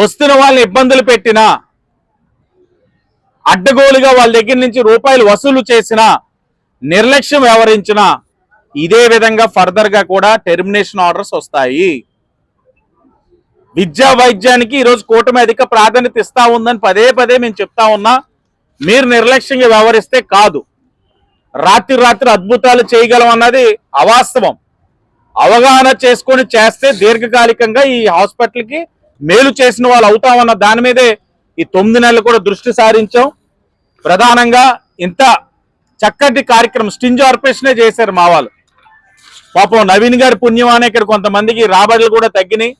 వస్తున్న వాళ్ళని ఇబ్బందులు పెట్టినా అడ్డగోలుగా వాళ్ళ దగ్గర నుంచి రూపాయలు వసూలు చేసినా నిర్లక్ష్యం వ్యవహరించినా ఇదే విధంగా ఫర్దర్గా కూడా టెర్మినేషన్ ఆర్డర్స్ వస్తాయి. విద్యా వైద్యానికి ఈరోజు కూటమి అధిక ప్రాధాన్యత ఇస్తా ఉందని పదే పదే మేము చెప్తా ఉన్నా మీరు నిర్లక్ష్యంగా వ్యవహరిస్తే కాదు. రాత్రి రాత్రి అద్భుతాలు చేయగలం అన్నది అవాస్తవం. అవగాహన చేసుకొని చేస్తే దీర్ఘకాలికంగా ఈ హాస్పిటల్కి మేలు చేసిన వాళ్ళు అవుతామన్న దాని మీదే ఈ తొమ్మిది నెలలు కూడా దృష్టి సారించాం. ప్రధానంగా ఇంత చక్కటి కార్యక్రమం స్టింజ్ ఆర్పరేషనే చేశారు మా వాళ్ళు. పాపం నవీన్ గారి పుణ్యం అనే ఇక్కడ కొంతమందికి రాబడులు కూడా తగ్గినాయి.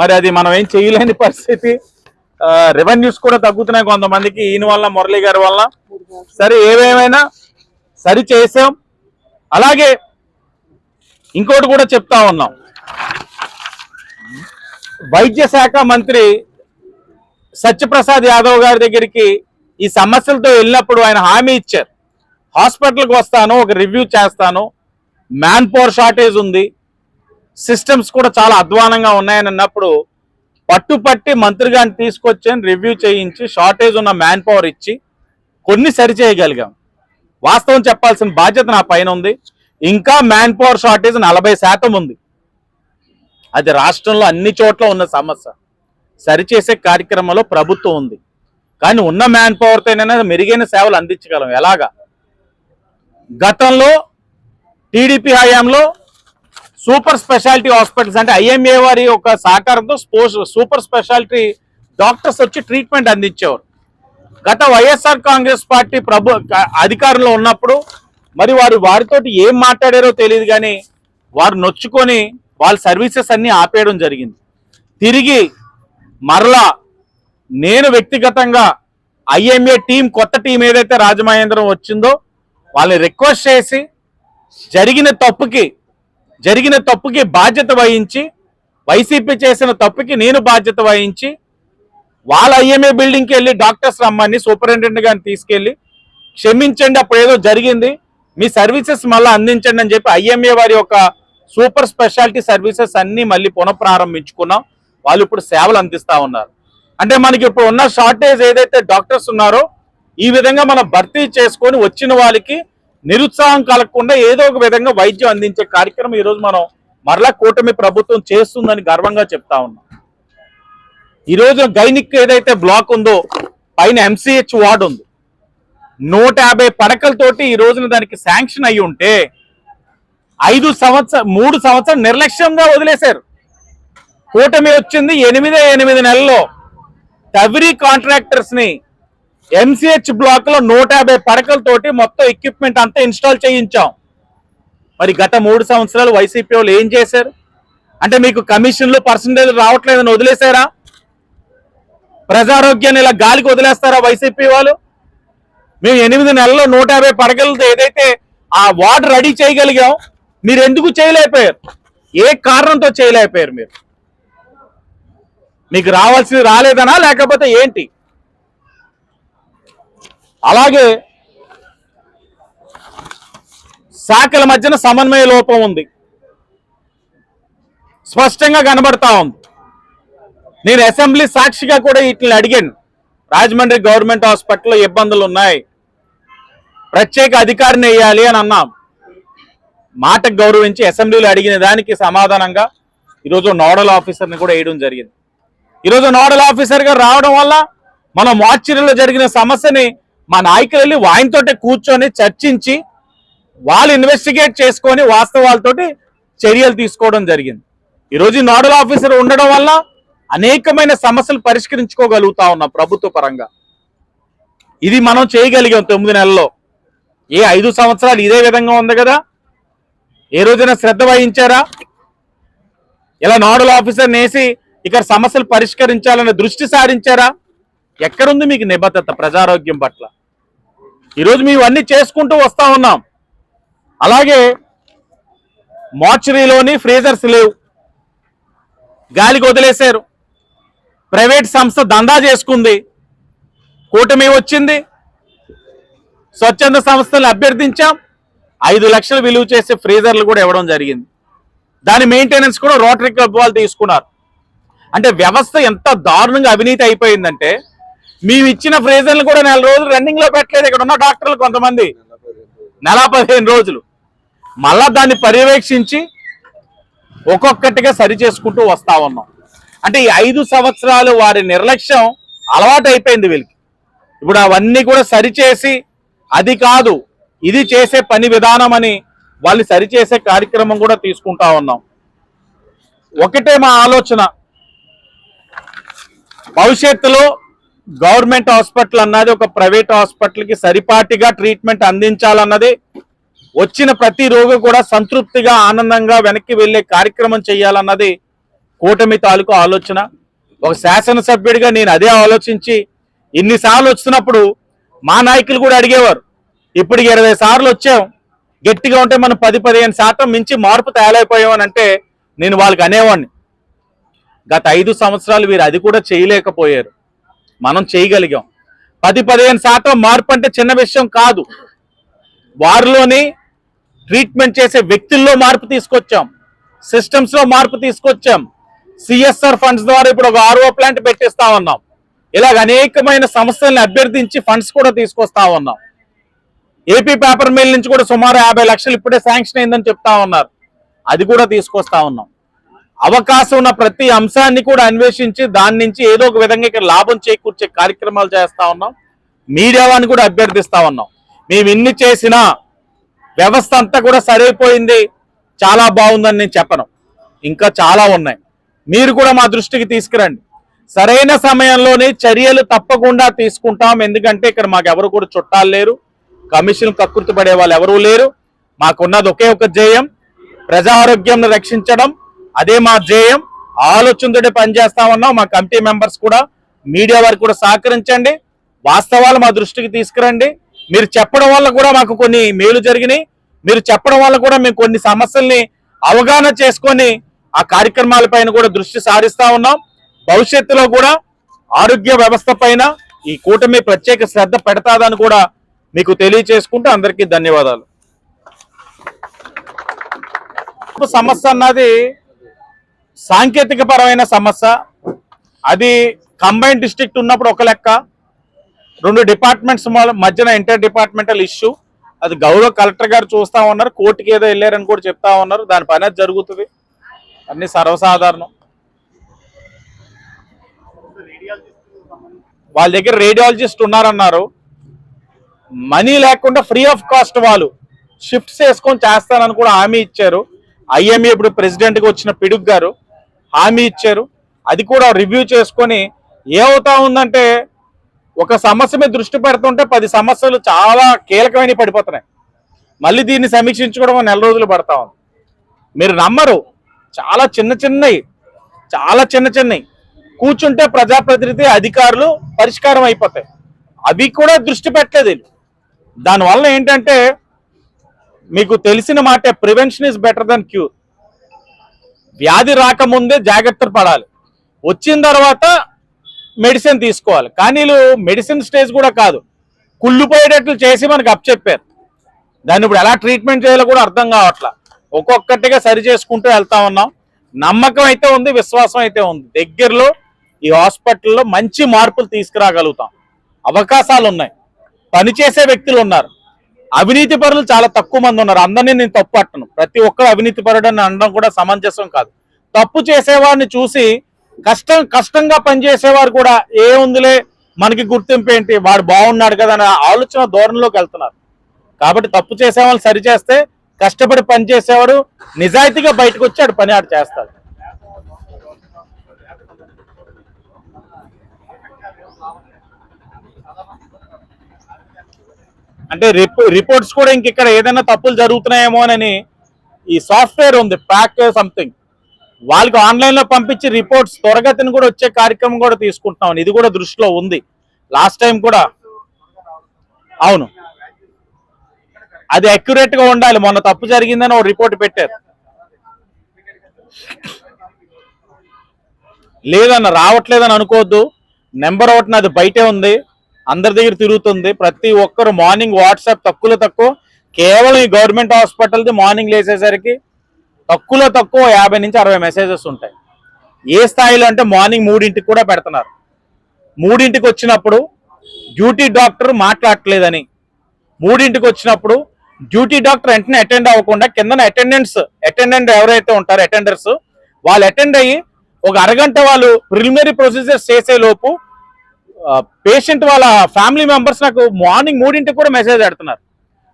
మరి అది మనం ఏం చేయలేని పరిస్థితి. రెవెన్యూస్ కూడా తగ్గుతున్నాయి కొంతమందికి ఈయన వల్ల మురళి గారి వల్ల. సరే ఏవేమైనా సరి చేసాం. అలాగే ఇంకోటి కూడా చెప్తా ఉన్నాం. వైద్య శాఖ మంత్రి సత్యప్రసాద్ యాదవ్ గారి దగ్గరికి ఈ సమస్యలతో వెళ్ళినప్పుడు ఆయన హామీ ఇచ్చారు. హాస్పిటల్కి వస్తాను ఒక రివ్యూ చేస్తాను. మ్యాన్ పవర్ షార్టేజ్ ఉంది. సిస్టమ్స్ కూడా చాలా అధ్వానంగా ఉన్నాయని అన్నప్పుడు పట్టుపట్టి మంత్రి గారిని తీసుకొచ్చి రివ్యూ చేయించి షార్టేజ్ ఉన్న మ్యాన్ పవర్ ఇచ్చి కొన్ని సరిచేయగలిగాం. వాస్తవం చెప్పాల్సిన బాధ్యత నా పైన ఉంది. ఇంకా మ్యాన్ పవర్ షార్టేజ్ నలభై శాతం ఉంది. అది రాష్ట్రంలో అన్ని చోట్ల ఉన్న సమస్య. సరిచేసే కార్యక్రమంలో ప్రభుత్వం ఉంది. కానీ ఉన్న మ్యాన్ పవర్తోనైనా మెరుగైన సేవలు అందించగలం. ఎలాగా? గతంలో టీడీపీ హయాంలో సూపర్ స్పెషాలిటీ హాస్పిటల్స్ అంటే ఐఎంఏ వారి ఒక సహకారంతో స్పోర్ట్స్ సూపర్ స్పెషాలిటీ డాక్టర్స్ వచ్చి ట్రీట్మెంట్ అందించేవారు. గత వైఎస్ఆర్ కాంగ్రెస్ పార్టీ ప్రభు అధికారంలో ఉన్నప్పుడు మరి వారు వారితోటి ఏం మాట్లాడారో తెలియదు కానీ వారు నొచ్చుకొని వాళ్ళ సర్వీసెస్ అన్నీ ఆపేయడం జరిగింది. తిరిగి మరలా నేను వ్యక్తిగతంగా ఐఎంఏ టీం కొత్త టీం ఏదైతే రాజమహేంద్రం వచ్చిందో వాళ్ళని రిక్వెస్ట్ చేసి జరిగిన తప్పుకి జరిగిన తప్పుకి బాధ్యత వహించి వైసీపీ చేసిన తప్పుకి నేను బాధ్యత వహించి వాళ్ళ ఐఎంఏ బిల్డింగ్కి వెళ్ళి డాక్టర్స్ రమ్మని సూపరింటెండెంట్ గారిని తీసుకెళ్ళి క్షమించండి అప్పుడు ఏదో జరిగింది. మీ సర్వీసెస్ మళ్ళీ అందించండి అని చెప్పి ఐఎంఏ వారి యొక్క సూపర్ స్పెషాలిటీ సర్వీసెస్ అన్నీ మళ్ళీ పునఃప్రారంభించుకున్నాం. వాళ్ళు ఇప్పుడు సేవలు అందిస్తూ ఉన్నారు. అంటే మనకి ఇప్పుడు ఉన్న షార్టేజ్ ఏదైతే డాక్టర్స్ ఉన్నారో ఈ విధంగా మనం భర్తీ చేసుకొని వచ్చిన వాళ్ళకి నిరుత్సాహం కలగకుండా ఏదో ఒక విధంగా వైద్యం అందించే కార్యక్రమం ఈరోజు మనం మరలా కూటమి ప్రభుత్వం చేస్తుందని గర్వంగా చెప్తా ఉన్నాం. ఈ గైనిక్ ఏదైతే బ్లాక్ ఉందో పైన ఎంసీహెచ్ వార్డ్ ఉంది. నూట యాభై పడకలతోటి ఈ రోజున దానికి శాంక్షన్ అయి ఉంటే ఐదు సంవత్సరం మూడు సంవత్సరం నిర్లక్ష్యంగా వదిలేశారు. కూటమి వచ్చింది ఎనిమిది ఎనిమిది నెలల్లో. తవిరీ కాంట్రాక్టర్స్ని ఎంసీహెచ్ బ్లాక్లో నూట యాభై పడకలతోటి మొత్తం ఎక్విప్మెంట్ అంతా ఇన్స్టాల్ చేయించాం. మరి గత మూడు సంవత్సరాలు వైసీపీ వాళ్ళు ఏం చేశారు? అంటే మీకు కమిషన్లు పర్సంటేజ్ రావట్లేదని వదిలేశారా? ప్రజారోగ్యాన్ని ఇలా గాలికి వదిలేస్తారా వైసీపీ వాళ్ళు? మేము ఎనిమిది నెలల్లో నూట యాభై పడగలతో ఏదైతే ఆ వార్డు రెడీ చేయగలిగాం మీరు ఎందుకు చేయలేకపోయారు? ఏ కారణంతో చేయలేకపోయారు మీరు? మీకు రావాల్సింది రాలేదనా? లేకపోతే ఏంటి? అలాగే శాఖల మధ్యన సమన్వయ లోపం ఉంది. స్పష్టంగా కనబడతా ఉంది. నేను అసెంబ్లీ సాక్షిగా కూడా వీటిని అడిగాను. రాజమండ్రి గవర్నమెంట్ హాస్పిటల్లో ఇబ్బందులు ఉన్నాయి. ప్రత్యేక అధికారిని వేయాలి అని అన్నాం. మాటకు గౌరవించి అసెంబ్లీలో అడిగిన దానికి సమాధానంగా ఈరోజు నోడల్ ఆఫీసర్ని కూడా వేయడం జరిగింది. ఈరోజు నోడల్ ఆఫీసర్గా రావడం వల్ల మన మార్చిరిలో జరిగిన సమస్యని మా నాయకులు వెళ్ళి వాయినతోటే కూర్చొని చర్చించి వాళ్ళు ఇన్వెస్టిగేట్ చేసుకొని వాస్తవాలతోటి చర్యలు తీసుకోవడం జరిగింది. ఈరోజు నోడల్ ఆఫీసర్ ఉండడం వల్ల అనేకమైన సమస్యలు పరిష్కరించుకోగలుగుతా ఉన్నాం ప్రభుత్వ పరంగా. ఇది మనం చేయగలిగాం తొమ్మిది నెలల్లో. ఏ ఐదు సంవత్సరాలు ఇదే విధంగా ఉంది కదా? ఏ రోజైనా శ్రద్ధ వహించారా? ఇలా నోడల్ ఆఫీసర్ నేసి ఇక్కడ సమస్యలు పరిష్కరించాలనే దృష్టి సారించారా? ఎక్కడుంది మీకు నిబద్ధత ప్రజారోగ్యం పట్ల? ఈరోజు మేము చేసుకుంటూ వస్తా ఉన్నాం. అలాగే మార్చరీలోని ఫ్రీజర్స్ లేవు. గాలికి వదిలేశారు. ప్రైవేట్ సంస్థ దందా చేసుకుంది. కూటమి వచ్చింది. స్వచ్ఛంద సంస్థలు అభ్యర్థించాం. ఐదు లక్షలు విలువ చేసే ఫ్రీజర్లు కూడా ఇవ్వడం జరిగింది. దాని మెయింటెనెన్స్ కూడా రోటరీ క్లబ్ వాళ్ళు తీసుకున్నారు. అంటే వ్యవస్థ ఎంత దారుణంగా అవినీతి అయిపోయిందంటే మేము ఇచ్చిన ఫ్రీజర్లు కూడా నెల రోజులు రన్నింగ్లో పెట్టలేదు. ఇక్కడ ఉన్న డాక్టర్లు కొంతమంది నెల పదిహేను రోజులు. మళ్ళా దాన్ని పర్యవేక్షించి ఒక్కొక్కటిగా సరి చేసుకుంటూ వస్తా ఉన్నాం. అంటే ఈ ఐదు సంవత్సరాలు వారి నిర్లక్ష్యం అలవాటు అయిపోయింది వీళ్ళకి. ఇప్పుడు అవన్నీ కూడా సరిచేసి అది కాదు ఇది చేసే పని విధానం అని వాళ్ళు సరిచేసే కార్యక్రమం కూడా తీసుకుంటా ఉన్నాం. ఒకటే మా ఆలోచన. భవిష్యత్తులో గవర్నమెంట్ హాస్పిటల్ అన్నది ఒక ప్రైవేట్ హాస్పిటల్కి సరిపాటిగా ట్రీట్మెంట్ అందించాలన్నది వచ్చిన ప్రతి రోగి కూడా సంతృప్తిగా ఆనందంగా వెనక్కి వెళ్ళే కార్యక్రమం చేయాలన్నది కూటమి తాలూకు ఆలోచన. ఒక శాసనసభ్యుడిగా నేను అదే ఆలోచించి ఇన్నిసార్లు వచ్చినప్పుడు మా నాయకులు కూడా అడిగేవారు ఇప్పటికి ఇరవై సార్లు వచ్చాం. గట్టిగా ఉంటే మనం పది పదిహేను శాతం మించి మార్పు తేలైపోయామని అంటే నేను వాళ్ళకి అనేవాడిని గత ఐదు సంవత్సరాలు వీరు అది కూడా చేయలేకపోయారు. మనం చేయగలిగాం. పది పదిహేను శాతం మార్పు అంటే చిన్న విషయం కాదు. వారిలోని ట్రీట్మెంట్ చేసే వ్యక్తుల్లో మార్పు తీసుకొచ్చాం. సిస్టమ్స్లో మార్పు తీసుకొచ్చాం. సిఎస్ఆర్ ఫండ్స్ ద్వారా ఇప్పుడు ఒక ఆర్ఓ ప్లాంట్ పెట్టిస్తా ఉన్నాం. ఇలాగ అనేకమైన సంస్థల్ని అభ్యర్థించి ఫండ్స్ కూడా తీసుకొస్తా ఉన్నాం. ఏపీ పేపర్ మిల్ నుంచి కూడా సుమారు యాభై లక్షలు ఇప్పుడే శాంక్షన్ అయిందని చెప్తా ఉన్నారు. అది కూడా తీసుకొస్తా ఉన్నాం. అవకాశం ఉన్న ప్రతి అంశాన్ని కూడా అన్వేషించి దాని నుంచి ఏదో ఒక విధంగా ఇక్కడ లాభం చేకూర్చే కార్యక్రమాలు చేస్తా ఉన్నాం. మీడియా వారిని కూడా అభ్యర్థిస్తా ఉన్నాం. మేము ఇన్ని చేసినా వ్యవస్థ అంతా కూడా సరైపోయింది. చాలా బాగుందని నేను చెప్పను. ఇంకా చాలా ఉన్నాయి. మీరు కూడా మా దృష్టికి తీసుకురండి. సరైన సమయంలోనే చర్యలు తప్పకుండా తీసుకుంటాం. ఎందుకంటే ఇక్కడ మాకు ఎవరు కూడా చుట్టాలు లేరు. కమిషన్ కక్కుర్తి పడే వాళ్ళు ఎవరూ లేరు. మాకున్నది ఒకే ఒక ధ్యేయం ఆరోగ్యంను రక్షించడం. అదే మా ధ్యేయం ఆలోచనతో ఆలోచనతోనే పనిచేస్తా ఉన్నాం. మా కమిటీ మెంబర్స్ కూడా మీడియా వారికి కూడా సహకరించండి. వాస్తవాలు మా దృష్టికి తీసుకురండి. మీరు చెప్పడం వల్ల కూడా మాకు కొన్ని మేలు జరిగినాయి. మీరు చెప్పడం వల్ల కూడా మేము కొన్ని సమస్యల్ని అవగాహన చేసుకొని ఆ కార్యక్రమాలపైన కూడా దృష్టి సారిస్తా ఉన్నాం. భవిష్యత్తులో కూడా ఆరోగ్య వ్యవస్థ పైన ఈ కూటమి ప్రత్యేక శ్రద్ధ పెడతాదని కూడా మీకు తెలియచేసుకుంటే అందరికీ ధన్యవాదాలు. సమస్య అన్నది సాంకేతిక పరమైన సమస్య. అది కంబైన్ డిస్ట్రిక్ట్ ఉన్నప్పుడు ఒక లెక్క. రెండు డిపార్ట్మెంట్స్ మధ్యన ఇంటర్ డిపార్ట్మెంటల్ ఇష్యూ అది గౌరవ కలెక్టర్ గారు చూస్తా ఉన్నారు. కోర్టుకి ఏదో వెళ్ళారని కూడా చెప్తా ఉన్నారు. దాని పని అది జరుగుతుంది. అన్ని సర్వసాధారణం. వాళ్ళ దగ్గర రేడియాలజిస్ట్ ఉన్నారన్నారు. మనీ లేకుండా ఫ్రీ ఆఫ్ కాస్ట్ వాళ్ళు షిఫ్ట్స్ వేసుకొని చేస్తానని కూడా హామీ ఇచ్చారు. ఐఎంఏ ఇప్పుడు ప్రెసిడెంట్గా వచ్చిన పిడుగ్ గారు హామీ ఇచ్చారు. అది కూడా రివ్యూ చేసుకొని ఏమవుతా ఉందంటే ఒక సమస్య మీద దృష్టి పెడుతుంటే పది సమస్యలు చాలా కీలకమైన పడిపోతున్నాయి. మళ్ళీ దీన్ని సమీక్షించుకోవడం నెల రోజులు పడతా ఉంది. మీరు నమ్మరు. చాలా చిన్న చిన్నవి. చాలా చిన్న చిన్నవి. కూర్చుంటే ప్రజాప్రతినిధి అధికారులు పరిష్కారం అయిపోతాయి. అవి కూడా దృష్టి పెట్టలేదు వీళ్ళు. దానివల్ల ఏంటంటే మీకు తెలిసిన మాట prevention is better than cure వ్యాధి రాకముందే జాగ్రత్తలు పడాలి. వచ్చిన తర్వాత మెడిసిన్ తీసుకోవాలి. కానీ వీళ్ళు మెడిసిన్ స్టేజ్ కూడా కాదు. కుళ్ళిపోయేటట్లు చేసి మనకు అప్పచెప్పారు దాన్ని ఇప్పుడు ఎలా ట్రీట్మెంట్ చేయాలో కూడా అర్థం కావట్లా. ఒక్కొక్కటిగా సరి చేసుకుంటూ వెళ్తా ఉన్నాం. నమ్మకం అయితే ఉంది విశ్వాసం అయితే ఉంది. దగ్గరలో ఈ హాస్పిటల్లో మంచి మార్పులు తీసుకురాగలుగుతాం. అవకాశాలు ఉన్నాయి పనిచేసే వ్యక్తులు ఉన్నారు. అవినీతి పరులు చాలా తక్కువ మంది ఉన్నారు. అందరినీ నేను తప్పు అట్టను ప్రతి ఒక్కరు అవినీతి పరుడు అని అనడం కూడా సమంజసం కాదు. తప్పు చేసేవాడిని చూసి కష్టం కష్టంగా పనిచేసేవారు కూడా ఏ ఉందిలే మనకి గుర్తింపు ఏంటి వాడు బాగున్నాడు కదా అనే ఆలోచన ధోరణిలోకి వెళ్తున్నారు. కాబట్టి తప్పు చేసే వాళ్ళు సరి చేస్తే కష్టపడి పని చేసేవాడు నిజాయితీగా బయటకు వచ్చి ఆడు పని ఆడు చేస్తాడు. అంటే రిపోర్ట్స్ కూడా ఇంక ఇక్కడ ఏదైనా తప్పులు జరుగుతున్నాయేమో అని ఈ సాఫ్ట్వేర్ ఉంది ప్యాక్ సంథింగ్. వాళ్ళకి ఆన్లైన్లో పంపించి రిపోర్ట్స్ త్వరగతిని కూడా వచ్చే కార్యక్రమం కూడా తీసుకుంటున్నాం ఇది కూడా దృష్టిలో ఉంది. లాస్ట్ టైం కూడా అవును. అది అక్యురేట్గా ఉండాలి. మొన్న తప్పు జరిగిందని ఒక రిపోర్ట్ పెట్టారు. లేదన్న రావట్లేదని అనుకోవద్దు. నెంబర్ ఒకటి నాది బయటే ఉంది. అందరి దగ్గర తిరుగుతుంది. ప్రతి ఒక్కరు మార్నింగ్ వాట్సాప్ తక్కువలో తక్కువ. కేవలం ఈ గవర్నమెంట్ హాస్పిటల్ది మార్నింగ్ లేసేసరికి తక్కువలో తక్కువ యాభై నుంచి అరవై మెసేజెస్ ఉంటాయి. ఏ స్థాయిలో అంటే మార్నింగ్ మూడింటికి కూడా పెడుతున్నారు. మూడింటికి వచ్చినప్పుడు డ్యూటీ డాక్టర్ మాట్లాడట్లేదని. మూడింటికి వచ్చినప్పుడు డ్యూటీ డాక్టర్ వెంటనే అటెండ్ అవ్వకుండా కిందన అటెండెన్స్ అటెండెంట్ ఎవరైతే ఉంటారో అటెండర్స్ వాళ్ళు అటెండ్ అయ్యి ఒక అరగంట వాళ్ళు ప్రిలిమినరీ ప్రొసీజర్స్ చేసే లోపు పేషెంట్ వాళ్ళ ఫ్యామిలీ మెంబర్స్ నాకు మార్నింగ్ మూడింటికి కూడా మెసేజ్ పెడుతున్నారు.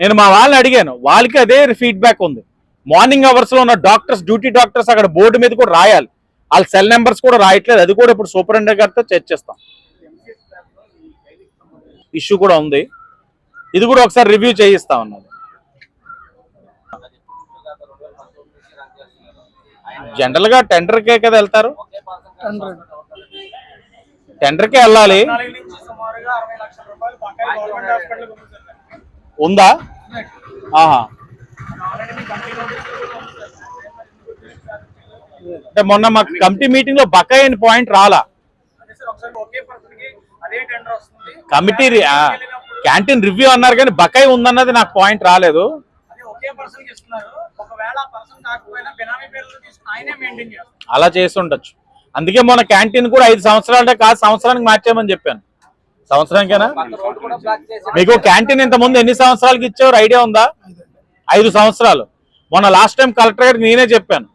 నేను మా వాళ్ళని అడిగాను వాళ్ళకి అదే ఫీడ్బ్యాక్ ఉంది. మార్నింగ్ అవర్స్లో ఉన్న డాక్టర్స్ డ్యూటీ డాక్టర్స్ అక్కడ బోర్డు మీద కూడా రాయాలి. వాళ్ళ సెల్ నెంబర్స్ కూడా రాయట్లేదు. అది కూడా ఇప్పుడు సూపరింటెండెంట్ గారితో చర్చిస్తాం ఇష్యూ కూడా ఉంది. ఇది కూడా ఒకసారి రివ్యూ చేయిస్తా ఉన్నది జనరల్గా టెండర్కే టెండర్ కదా వెళ్తారు టెండర్ కే వెళ్ళాలి నాలుగు నుంచి సుమారుగా అరవై లక్షల రూపాయలు బకాయి గవర్నమెంట్ హాస్పిటల్కి ఉంది? ఆహా. మీ అంటే మొన్న మాకు కమిటీ మీటింగ్లో బకాయి అని పాయింట్ రాలా. అదే సార్ ఒకసారి ఒకే పర్సన్కి అదే టెండర్ వస్తుంది. కమిటీ క్యాంటీన్ రివ్యూ అన్నారు కానీ బకాయి ఉందన్నది నాకు పాయింట్ రాలేదు. అదే ఒకే పర్సన్కి ఇస్తున్నారు. ఒకవేళ ఆ పర్సన్ కాకపోయినా బినామీ పేర్లు తీసుకుని ఆయనే మెయింటైన్ చేస్తారు. అలా చేసి ఉండొచ్చు. అందుకే మొన్న క్యాంటీన్ కూడా ఐదు సంవత్సరాలంటే కాదు సంవత్సరానికి మార్చామని చెప్పాను. సంవత్సరానికేనా? మీకు క్యాంటీన్ ఇంత ముందు ఎన్ని సంవత్సరాలకి ఇచ్చేవారు ఐడియా ఉందా? ఐదు సంవత్సరాలు. మొన్న లాస్ట్ టైం కలెక్టర్ గారికి నేనే చెప్పాను.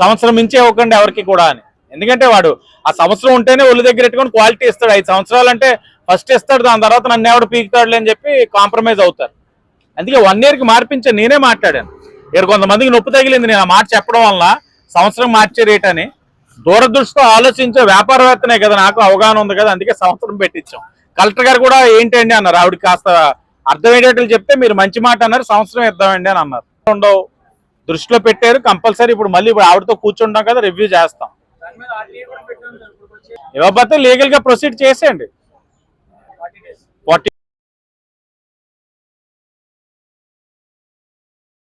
సంవత్సరం మించి ఇవ్వకండి ఎవరికి కూడా అని. ఎందుకంటే వాడు ఆ సంవత్సరం ఉంటేనే ఒళ్ళు దగ్గర పెట్టుకొని క్వాలిటీ ఇస్తాడు. ఐదు సంవత్సరాలు అంటే ఫస్ట్ ఇస్తాడు దాని తర్వాత నన్ను ఎవడు పీకుతాడులే అని చెప్పి కాంప్రమైజ్ అవుతారు. అందుకే వన్ ఇయర్కి మార్పించే నేనే మాట్లాడాను. ఇక్కడ కొంతమందికి నొప్పి తగిలింది. నేను ఆ మాట చెప్పడం వల్ల సంవత్సరం మార్చే రేట్ అని. దూరదృష్టితో ఆలోచించే వ్యాపారవేత్తనే కదా నాకు అవగాహన ఉంది కదా అందుకే సంవత్సరం పెట్టించాం. కలెక్టర్ గారు కూడా ఏంటండి అన్నారు ఆవిడ కాస్త అర్థమయ్యేటట్లు చెప్తే మీరు మంచి మాట అన్నారు సంవత్సరం ఇద్దామండి అని అన్నారు. ఉండవు. దృష్టిలో పెట్టారు కంపల్సరీ ఇప్పుడు మళ్ళీ ఇప్పుడు ఆవిడతో కూర్చుంటాం కదా రివ్యూ చేస్తాం. ఇవ్వబోతే లీగల్గా లీగల్గా ప్రొసీడ్ చేసేయండి. ఫార్టీ